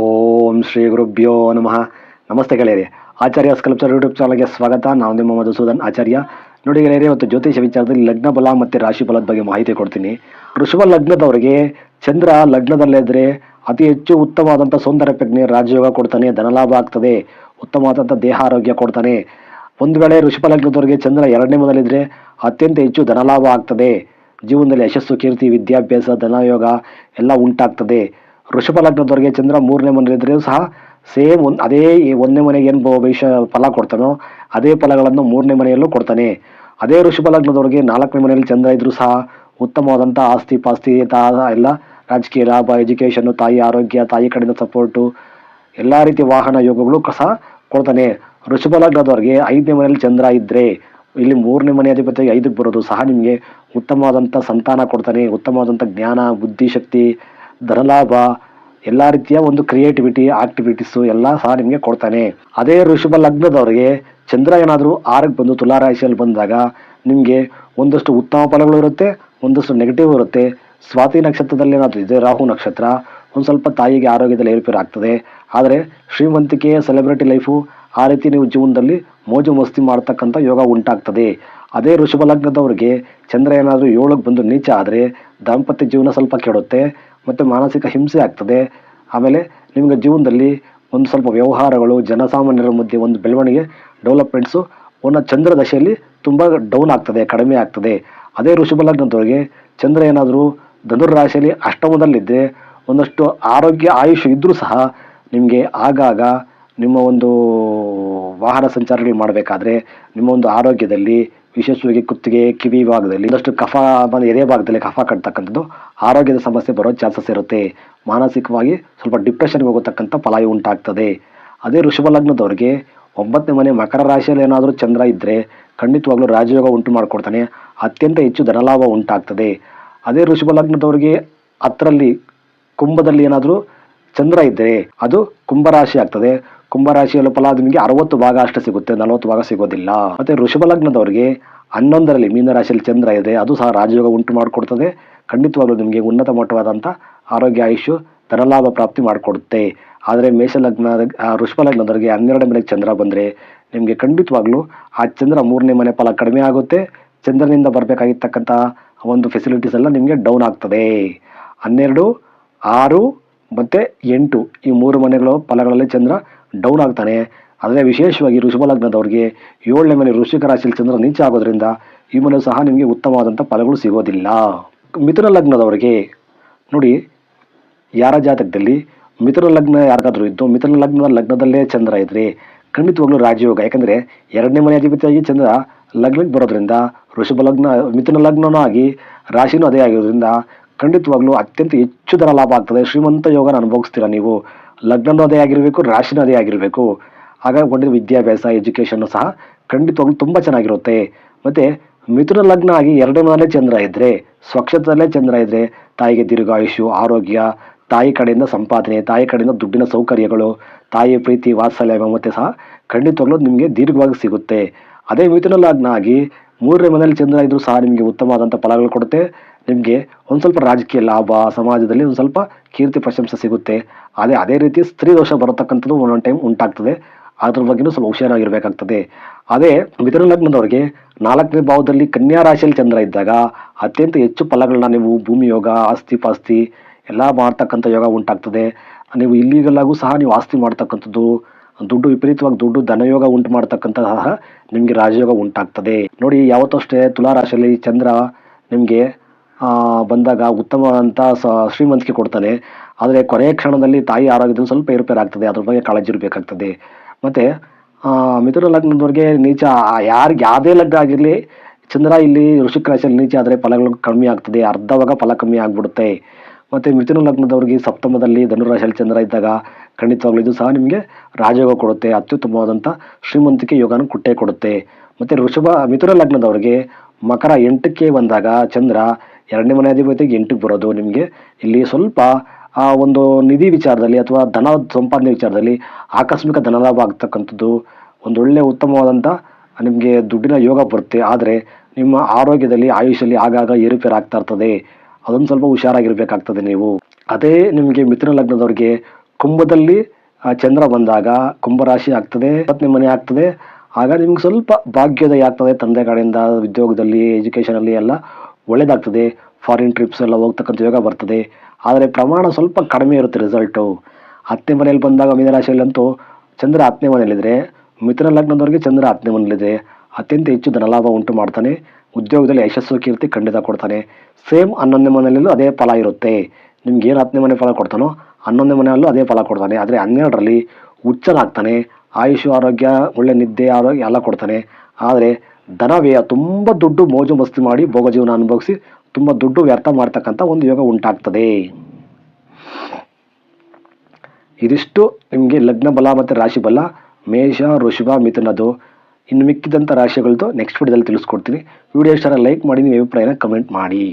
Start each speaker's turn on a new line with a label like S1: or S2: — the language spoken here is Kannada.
S1: ಓಂ ಶ್ರೀ ಗುರುಭ್ಯೋ ನಮಃ. ನಮಸ್ತೆ ಗೆಳೆಯರಿ. ಆಚಾರ್ಯ ಸ್ಕಲ್ಪ್ಚರ್ ಯೂಟ್ಯೂಬ್ ಚಾನಲ್ಗೆ ಸ್ವಾಗತ. ನಾವು ನಿಮ್ಮ ಮಧುಸೂದನ್ ಆಚಾರ್ಯ. ನೋಡಿ ಗೆಳೆಯರಿ, ಇವತ್ತು ಜ್ಯೋತಿಷ ವಿಚಾರದಲ್ಲಿ ಲಗ್ನ ಬಲ ಮತ್ತು ರಾಶಿ ಬಲದ ಬಗ್ಗೆ ಮಾಹಿತಿ ಕೊಡ್ತೀನಿ. ಋಷಭ ಲಗ್ನದವರಿಗೆ ಚಂದ್ರ ಲಗ್ನದಲ್ಲಿದ್ದರೆ ಅತಿ ಹೆಚ್ಚು ಉತ್ತಮವಾದಂಥ ಸೌಂದರ್ಯ ಪ್ರಜ್ಞೆ ರಾಜಯೋಗ ಕೊಡ್ತಾನೆ, ಧನಲಾಭ ಆಗ್ತದೆ ಉತ್ತಮವಾದಂಥ ದೇಹ ಆರೋಗ್ಯ ಕೊಡ್ತಾನೆ. ಒಂದು ವೇಳೆ ಋಷಭ ಲಗ್ನದವರಿಗೆ ಚಂದ್ರ ಎರಡನೇ ಮೊದಲಿದ್ರೆ ಅತ್ಯಂತ ಹೆಚ್ಚು ಧನಲಾಭ ಆಗ್ತದೆ. ಜೀವನದಲ್ಲಿ ಯಶಸ್ಸು, ಕೀರ್ತಿ, ವಿದ್ಯಾಭ್ಯಾಸ, ಧನಯೋಗ ಎಲ್ಲ ಉಂಟಾಗ್ತದೆ. ವೃಷಭ ಲಗ್ನದವರಿಗೆ ಚಂದ್ರ ಮೂರನೇ ಮನೆಯಲ್ಲಿದ್ದರೂ ಸಹ ಸೇಮ್ ಒಂದು ಅದೇ ಒಂದನೇ ಮನೆಗೆ ಏನು ಭವಿಷ್ಯ ಫಲ ಕೊಡ್ತಾನೋ ಅದೇ ಫಲಗಳನ್ನು ಮೂರನೇ ಮನೆಯಲ್ಲೂ ಕೊಡ್ತಾನೆ. ಅದೇ ವೃಷಭ ಲಗ್ನದವರಿಗೆ ನಾಲ್ಕನೇ ಮನೆಯಲ್ಲಿ ಚಂದ್ರ ಇದ್ದರೂ ಸಹ ಉತ್ತಮವಾದಂಥ ಆಸ್ತಿ ಪಾಸ್ತಿ ತಾ ಎಲ್ಲ ರಾಜಕೀಯ ಲಾಭ ಎಜುಕೇಷನ್ನು ತಾಯಿ ಆರೋಗ್ಯ, ತಾಯಿ ಕಡೆಯಿಂದ ಸಪೋರ್ಟು ಎಲ್ಲ ರೀತಿಯ ವಾಹನ ಯೋಗಗಳು ಸಹ ಕೊಡ್ತಾನೆ. ವೃಷಭ ಲಗ್ನದವರಿಗೆ ಐದನೇ ಮನೆಯಲ್ಲಿ ಚಂದ್ರ ಇದ್ದರೆ ಇಲ್ಲಿ ಮೂರನೇ ಮನೆ ಅಧಿಪತಿ ಐದಕ್ಕೆ ಬರೋದು ಸಹ ನಿಮಗೆ ಉತ್ತಮವಾದಂಥ ಸಂತಾನ ಕೊಡ್ತಾನೆ. ಉತ್ತಮವಾದಂಥ ಜ್ಞಾನ ಬುದ್ಧಿಶಕ್ತಿ ಧನಲಾಭ ಎಲ್ಲ ರೀತಿಯ ಒಂದು ಕ್ರಿಯೇಟಿವಿಟಿ ಆಕ್ಟಿವಿಟೀಸು ಎಲ್ಲ ಸಹ ನಿಮಗೆ ಕೊಡ್ತಾನೆ. ಅದೇ ಋಷಭ ಲಗ್ನದವರಿಗೆ ಚಂದ್ರ ಏನಾದರೂ ಆರಕ್ಕೆ ಬಂದು ತುಲಾರಾಶಿಯಲ್ಲಿ ಬಂದಾಗ ನಿಮಗೆ ಒಂದಷ್ಟು ಉತ್ತಮ ಫಲಗಳು ಇರುತ್ತೆ, ಒಂದಷ್ಟು ನೆಗೆಟಿವ್ ಇರುತ್ತೆ. ಸ್ವಾತಿ ನಕ್ಷತ್ರದಲ್ಲಿ ಏನಾದರೂ ಇದೆ ರಾಹು ನಕ್ಷತ್ರ ಒಂದು ಸ್ವಲ್ಪ ತಾಯಿಗೆ ಆರೋಗ್ಯದಲ್ಲಿ ಏರುಪೇರು ಆಗ್ತದೆ ಆದರೆ ಶ್ರೀಮಂತಿಕೆ ಸೆಲೆಬ್ರಿಟಿ ಲೈಫು ಆ ರೀತಿ ನೀವು ಜೀವನದಲ್ಲಿ ಮೋಜು ಮಸ್ತಿ ಮಾಡ್ತಕ್ಕಂಥ ಯೋಗ ಉಂಟಾಗ್ತದೆ. ಅದೇ ಋಷಭ ಲಗ್ನದವರಿಗೆ ಚಂದ್ರ ಏನಾದರೂ ಏಳಕ್ಕೆ ಬಂದು ನೀಚ ಆದರೆ ದಾಂಪತ್ಯ ಜೀವನ ಸ್ವಲ್ಪ ಕೆಡುತ್ತೆ ಮತ್ತು ಮಾನಸಿಕ ಹಿಂಸೆ ಆಗ್ತದೆ. ಆಮೇಲೆ ನಿಮಗೆ ಜೀವನದಲ್ಲಿ ಒಂದು ಸ್ವಲ್ಪ ವ್ಯವಹಾರಗಳು, ಜನಸಾಮಾನ್ಯರ ಮಧ್ಯೆ ಒಂದು ಬೆಳವಣಿಗೆ ಡೆವಲಪ್ಮೆಂಟ್ಸು ಒಂದು ಚಂದ್ರ ದಶೆಯಲ್ಲಿ ತುಂಬ ಡೌನ್ ಆಗ್ತದೆ, ಕಡಿಮೆ ಆಗ್ತದೆ. ಅದೇ ಋಷಭ ಲಗ್ನದವರಿಗೆ ಚಂದ್ರ ಏನಾದರೂ ಧನುರ್ ರಾಶಿಯಲ್ಲಿ ಅಷ್ಟಮದಲ್ಲಿದ್ದರೆ ಒಂದಷ್ಟು ಆರೋಗ್ಯ, ಆಯುಷ್ ಇದ್ದರೂ ಸಹ ನಿಮಗೆ ಆಗಾಗ ನಿಮ್ಮ ಒಂದು ವಾಹನ ಸಂಚಾರಗಳು ಮಾಡಬೇಕಾದ್ರೆ ನಿಮ್ಮ ಒಂದು ಆರೋಗ್ಯದಲ್ಲಿ ವಿಶೇಷವಾಗಿ ಕುತ್ತಿಗೆ, ಕಿವಿ ಭಾಗದಲ್ಲಿ ಒಂದಷ್ಟು ಕಫ ಬಂದು ಎದೆ ಭಾಗದಲ್ಲಿ ಕಫ ಕಟ್ತಕ್ಕಂಥದ್ದು ಆರೋಗ್ಯದ ಸಮಸ್ಯೆ ಬರೋ ಚಾನ್ಸಸ್ ಇರುತ್ತೆ. ಮಾನಸಿಕವಾಗಿ ಸ್ವಲ್ಪ ಡಿಪ್ರೆಷನ್ಗೆ ಹೋಗತಕ್ಕಂಥ ಫಲ ಉಂಟಾಗ್ತದೆ. ಅದೇ ಋಷಭ ಲಗ್ನದವರಿಗೆ ಒಂಬತ್ತನೇ ಮನೆ ಮಕರ ರಾಶಿಯಲ್ಲಿ ಏನಾದರೂ ಚಂದ್ರ ಇದ್ದರೆ ಖಂಡಿತವಾಗ್ಲೂ ರಾಜಯೋಗ ಉಂಟು ಮಾಡಿಕೊಡ್ತಾನೆ. ಅತ್ಯಂತ ಹೆಚ್ಚು ಧನಲಾಭ ಉಂಟಾಗ್ತದೆ. ಅದೇ ಋಷಭ ಲಗ್ನದವರಿಗೆ ಹತ್ತರಲ್ಲಿ, ಕುಂಭದಲ್ಲಿ ಏನಾದರೂ ಚಂದ್ರ ಇದ್ದರೆ ಅದು ಕುಂಭರಾಶಿ ಆಗ್ತದೆ. ಕುಂಭರಾಶಿಯಲ್ಲೂ ಫಲ ನಿಮಗೆ ಅರವತ್ತು ಭಾಗ ಅಷ್ಟು ಸಿಗುತ್ತೆ, ನಲವತ್ತು ಭಾಗ ಸಿಗೋದಿಲ್ಲ. ಮತ್ತೆ ಋಷಭ ಲಗ್ನದವರಿಗೆ ಹನ್ನೊಂದರಲ್ಲಿ ಮೀನರಾಶಿಯಲ್ಲಿ ಚಂದ್ರ ಇದೆ, ಅದು ಸಹ ರಾಜಯೋಗ ಉಂಟು ಮಾಡಿಕೊಡ್ತದೆ. ಖಂಡಿತವಾಗ್ಲೂ ನಿಮಗೆ ಉನ್ನತ ಮಟ್ಟವಾದಂಥ ಆರೋಗ್ಯ ಆಯುಷು ಧನಲಾಭ ಪ್ರಾಪ್ತಿ ಮಾಡಿಕೊಡುತ್ತೆ. ಆದರೆ ಮೇಷಲಗ್ನ ಋಷಭ ಲಗ್ನದವರಿಗೆ ಹನ್ನೆರಡನೇ ಮನೆಗೆ ಚಂದ್ರ ಬಂದರೆ ನಿಮಗೆ ಖಂಡಿತವಾಗ್ಲೂ ಆ ಚಂದ್ರ ಮೂರನೇ ಮನೆ ಫಲ ಕಡಿಮೆ ಆಗುತ್ತೆ. ಚಂದ್ರನಿಂದ ಬರಬೇಕಾಗಿರ್ತಕ್ಕಂಥ ಒಂದು ಫೆಸಿಲಿಟೀಸ್ ಎಲ್ಲ ನಿಮಗೆ ಡೌನ್ ಆಗ್ತದೆ. ಹನ್ನೆರಡು, ಆರು ಮತ್ತು ಎಂಟು ಈ ಮೂರು ಮನೆಗಳು ಫಲಗಳಲ್ಲಿ ಚಂದ್ರ ಡೌನ್ ಆಗ್ತಾನೆ. ಆದರೆ ವಿಶೇಷವಾಗಿ ಲಗ್ನದವರಿಗೆ ಏಳನೇ ಮನೆ ವೃಶ್ಚಿಕ ರಾಶಿಯಲ್ಲಿ ಚಂದ್ರ ನೀಚ ಆಗೋದ್ರಿಂದ ಈ ಮನೆ ಸಹ ನಿಮಗೆ ಉತ್ತಮವಾದಂಥ ಫಲಗಳು ಸಿಗೋದಿಲ್ಲ. ಮಿಥುನ ಲಗ್ನದವರಿಗೆ, ನೋಡಿ, ಯಾರ ಜಾತಕದಲ್ಲಿ ಮಿಥುನ ಲಗ್ನ ಯಾರಿಗಾದರೂ ಇದ್ದು ಮಿಥುನ ಲಗ್ನ ಲಗ್ನದಲ್ಲೇ ಚಂದ್ರ ಇದ್ರೆ ಖಂಡಿತವಾಗ್ಲೂ ರಾಜಯೋಗ. ಯಾಕಂದರೆ ಎರಡನೇ ಮನೆ ಅಧಿಪತಿಯಾಗಿ ಚಂದ್ರ ಲಗ್ನಕ್ಕೆ ಬರೋದ್ರಿಂದ ವೃಷಭ ಲಗ್ನ, ಮಿಥುನ ಲಗ್ನನೂ ಆಗಿ ರಾಶಿನೂ ಅದೇ ಆಗಿರೋದ್ರಿಂದ ಖಂಡಿತವಾಗ್ಲೂ ಅತ್ಯಂತ ಹೆಚ್ಚು ದರ ಲಾಭ ಆಗ್ತದೆ. ಶ್ರೀಮಂತ ಯೋಗನ ಅನುಭವಿಸ್ತೀರಾ ನೀವು? ಲಗ್ನನೂ ಅದೇ ಆಗಿರಬೇಕು, ರಾಶಿನೂ ಅದೇ ಆಗಿರಬೇಕು. ಹಾಗಾಗಿ ಕೊಂಡಿರೋ ವಿದ್ಯಾಭ್ಯಾಸ, ಎಜುಕೇಷನ್ನು ಸಹ ಖಂಡಿತವಾಗ್ಲೂ ತುಂಬ ಚೆನ್ನಾಗಿರುತ್ತೆ. ಮತ್ತು ಮಿಥುನ ಲಗ್ನ ಆಗಿ ಎರಡನೇ ಚಂದ್ರ ಇದ್ದರೆ ಸ್ವಕ್ಷತದಲ್ಲೇ ಚಂದ್ರ ಇದ್ದರೆ ತಾಯಿಗೆ ದೀರ್ಘಾಯುಷು ಆರೋಗ್ಯ, ತಾಯಿ ಕಡೆಯಿಂದ ಸಂಪಾದನೆ, ತಾಯಿ ಕಡೆಯಿಂದ ದುಡ್ಡಿನ ಸೌಕರ್ಯಗಳು, ತಾಯಿ ಪ್ರೀತಿ ವಾತ್ಸಲ್ಯ ಮಮತೆ ಸಹ ಖಂಡಿತವಾಗ್ಲೂ ನಿಮಗೆ ದೀರ್ಘವಾಗಿ ಸಿಗುತ್ತೆ. ಅದೇ ಮಿಥುನ ಲಗ್ನ ಆಗಿ ಮೂರನೇ ಮನೆಯಲ್ಲಿ ಚಂದ್ರ ಇದ್ದರೂ ಸಹ ನಿಮಗೆ ಉತ್ತಮವಾದಂಥ ಫಲಗಳು ಕೊಡುತ್ತೆ. ನಿಮಗೆ ಒಂದು ಸ್ವಲ್ಪ ರಾಜಕೀಯ ಲಾಭ, ಸಮಾಜದಲ್ಲಿ ಒಂದು ಸ್ವಲ್ಪ ಕೀರ್ತಿ ಪ್ರಶಂಸೆ ಸಿಗುತ್ತೆ. ಅದೇ ಅದೇ ರೀತಿ ಸ್ತ್ರೀ ದೋಷ ಬರತಕ್ಕಂಥದ್ದು ಒಂದೊಂದು ಟೈಮ್ ಉಂಟಾಗ್ತದೆ. ಅದ್ರ ಬಗ್ಗೆನೂ ಸ್ವಲ್ಪ ಹುಷಾರಾಗಿರ್ಬೇಕಾಗ್ತದೆ. ಅದೇ, ಮಿಥುನ ಲಗ್ನದವರಿಗೆ ನಾಲ್ಕನೇ ಭಾವದಲ್ಲಿ ಕನ್ಯಾ ರಾಶಿಯಲ್ಲಿ ಚಂದ್ರ ಇದ್ದಾಗ ಅತ್ಯಂತ ಹೆಚ್ಚು ಫಲಗಳನ್ನ ನೀವು ಭೂಮಿ ಯೋಗ, ಆಸ್ತಿ ಪಾಸ್ತಿ ಎಲ್ಲ ಮಾಡ್ತಕ್ಕಂಥ ಯೋಗ ಉಂಟಾಗ್ತದೆ. ನೀವು ಇಲ್ಲಿಗಲಾಗೂ ಸಹ ನೀವು ಆಸ್ತಿ ಮಾಡ್ತಕ್ಕಂಥದ್ದು, ದುಡ್ಡು ವಿಪರೀತವಾಗಿ ದುಡ್ಡು ಧನಯೋಗ ಉಂಟು ಮಾಡ್ತಕ್ಕಂಥ ಸಹ ನಿಮಗೆ ರಾಜಯೋಗ ಉಂಟಾಗ್ತದೆ. ನೋಡಿ, ಯಾವತ್ತೂ ಅಷ್ಟೇ ತುಲಾ ರಾಶಿಯಲ್ಲಿ ಚಂದ್ರ ನಿಮಗೆ ಬಂದಾಗ ಉತ್ತಮವಾದಂಥ ಶ್ರೀಮಂತಿಕೆ ಕೊಡ್ತಾನೆ. ಆದರೆ ಕೊನೆಯ ಕ್ಷಣದಲ್ಲಿ ತಾಯಿ ಆರೋಗ್ಯದಲ್ಲಿ ಸ್ವಲ್ಪ ಏರುಪೇರಾಗ್ತದೆ. ಅದ್ರ ಬಗ್ಗೆ ಕಾಳಜಿ ಇರಬೇಕಾಗ್ತದೆ ಮತ್ತು ಮಿಥುನ ಲಗ್ನದವ್ರಿಗೆ ನೀಚ ಯಾರಿಗೆ, ಯಾವುದೇ ಲಗ್ನ ಆಗಿರಲಿ, ಚಂದ್ರ ಇಲ್ಲಿ ವೃಷಿಕ ರಾಶಿಯಲ್ಲಿ ನೀಚ ಆದರೆ ಫಲಗಳು ಕಮ್ಮಿ ಆಗ್ತದೆ. ಅರ್ಧವಾಗ ಫಲ ಕಮ್ಮಿ ಆಗಿಬಿಡುತ್ತೆ. ಮತ್ತು ಮಿಥುನ ಲಗ್ನದವ್ರಿಗೆ ಸಪ್ತಮದಲ್ಲಿ ಧನುರಾಶಿಯಲ್ಲಿ ಚಂದ್ರ ಇದ್ದಾಗ ಖಂಡಿತವಾಗ್ಲೂ ಇದು ಸಹ ನಿಮಗೆ ರಾಜಯೋಗ ಕೊಡುತ್ತೆ. ಅತ್ಯುತ್ತಮವಾದಂಥ ಶ್ರೀಮಂತಿಕೆ ಯೋಗನ ಕೊಟ್ಟೇ ಕೊಡುತ್ತೆ. ಮತ್ತು ಋಷಭ ಮಿಥುನ ಲಗ್ನದವರಿಗೆ ಮಕರ ಎಂಟಕ್ಕೆ ಬಂದಾಗ ಚಂದ್ರ ಎರಡನೇ ಮನೆ ಅಧಿಪತಿಗೆ ಎಂಟಕ್ಕೆ ಬರೋದು ನಿಮಗೆ. ಇಲ್ಲಿ ಸ್ವಲ್ಪ, ಆ ಒಂದು ನಿಧಿ ವಿಚಾರದಲ್ಲಿ ಅಥವಾ ಧನ ಸಂಪಾದನೆ ವಿಚಾರದಲ್ಲಿ ಆಕಸ್ಮಿಕ ಧನಲಾಭ ಆಗ್ತಕ್ಕಂಥದ್ದು ಒಂದೊಳ್ಳೆ ಉತ್ತಮವಾದಂಥ ನಿಮಗೆ ದುಡ್ಡಿನ ಯೋಗ ಬರುತ್ತೆ. ಆದರೆ ನಿಮ್ಮ ಆರೋಗ್ಯದಲ್ಲಿ ಆಯುಷಲ್ಲಿ ಆಗಾಗ ಏರುಪೇರು ಆಗ್ತಾ ಇರ್ತದೆ. ಅದೊಂದು ಸ್ವಲ್ಪ ಹುಷಾರಾಗಿರಬೇಕಾಗ್ತದೆ ನೀವು. ಅದೇ ನಿಮಗೆ ಮಿಥುನ ಲಗ್ನದವ್ರಿಗೆ ಕುಂಭದಲ್ಲಿ ಚಂದ್ರ ಬಂದಾಗ ಕುಂಭರಾಶಿ ಆಗ್ತದೆ ಪತ್ನಿ ಮನೆ ಆಗ್ತದೆ. ಆಗ ನಿಮ್ಗೆ ಸ್ವಲ್ಪ ಭಾಗ್ಯೋದಯ ಆಗ್ತದೆ ತಂದೆ ಕಡೆಯಿಂದ ಉದ್ಯೋಗದಲ್ಲಿ ಎಜುಕೇಷನಲ್ಲಿ ಎಲ್ಲ. ಒಳ್ಳೇದಾಗ್ತದೆ ಫಾರಿನ್ ಟ್ರಿಪ್ಸ್ ಎಲ್ಲ ಹೋಗ್ತಕ್ಕಂಥ ಯೋಗ ಬರ್ತದೆ. ಆದರೆ ಪ್ರಮಾಣ ಸ್ವಲ್ಪ ಕಡಿಮೆ ಇರುತ್ತೆ ರಿಸಲ್ಟು ಹತ್ತನೇ ಮನೆಯಲ್ಲಿ ಬಂದಾಗ ಮೀನರಾಶಿಯಲ್ಲಂತೂ ಚಂದ್ರ ಹತ್ತನೇ ಮನೆಯಲ್ಲಿದ್ದರೆ ಮಿಥುನ ಲಗ್ನದವರಿಗೆ ಚಂದ್ರ ಹತ್ತನೇ ಮನೆಯಲ್ಲಿದೆ ಅತ್ಯಂತ ಹೆಚ್ಚು ಧನಲಾಭ ಉಂಟು ಮಾಡ್ತಾನೆ. ಉದ್ಯೋಗದಲ್ಲಿ ಯಶಸ್ಸು, ಕೀರ್ತಿ ಖಂಡಿತ ಕೊಡ್ತಾನೆ. ಸೇಮ್ ಹನ್ನೊಂದನೇ ಮನೆಯಲ್ಲೂ ಅದೇ ಫಲ ಇರುತ್ತೆ. ನಿಮ್ಗೆ ಏನು ಹತ್ತನೇ ಮನೆ ಫಲ ಕೊಡ್ತಾನೋ, ಹನ್ನೊಂದನೇ ಮನೆಯಲ್ಲೂ ಅದೇ ಫಲ ಕೊಡ್ತಾನೆ. ಆದರೆ ಹನ್ನೆರಡರಲ್ಲಿ ಹುಚ್ಚನಾಗ್ತಾನೆ. ಆಯುಷು, ಆರೋಗ್ಯ, ಒಳ್ಳೆ ನಿದ್ದೆ, ಆರೋಗ್ಯ ಎಲ್ಲ ಕೊಡ್ತಾನೆ. ಆದರೆ ಧನ ವ್ಯಯ ತುಂಬ ದುಡ್ಡು ಮೋಜು ಮಸ್ತಿ ಮಾಡಿ ಭೋಗ ಜೀವನ ಅನುಭವಿಸಿ ತುಂಬ ದುಡ್ಡು ವ್ಯರ್ಥ ಮಾಡ್ತಕ್ಕಂಥ ಒಂದು ಯೋಗ ಉಂಟಾಗ್ತದೆ. ಇದಿಷ್ಟು ನಿಮಗೆ ಲಗ್ನ ಬಲ ಮತ್ತು ರಾಶಿ ಬಲ, ಮೇಷ ಋಷಭ ಮಿಥುನದು ಇನ್ನು ಮಿಕ್ಕಿದಂಥ ರಾಶಿಗಳದ್ದು ನೆಕ್ಸ್ಟ್ ವಿಡಿಯೋದಲ್ಲಿ ತಿಳಿಸ್ಕೊಡ್ತೀನಿ. ವಿಡಿಯೋ ಇಷ್ಟ ಲೈಕ್ ಮಾಡಿ, ನಿಮ್ಮ ಅಭಿಪ್ರಾಯನ ಕಮೆಂಟ್ ಮಾಡಿ.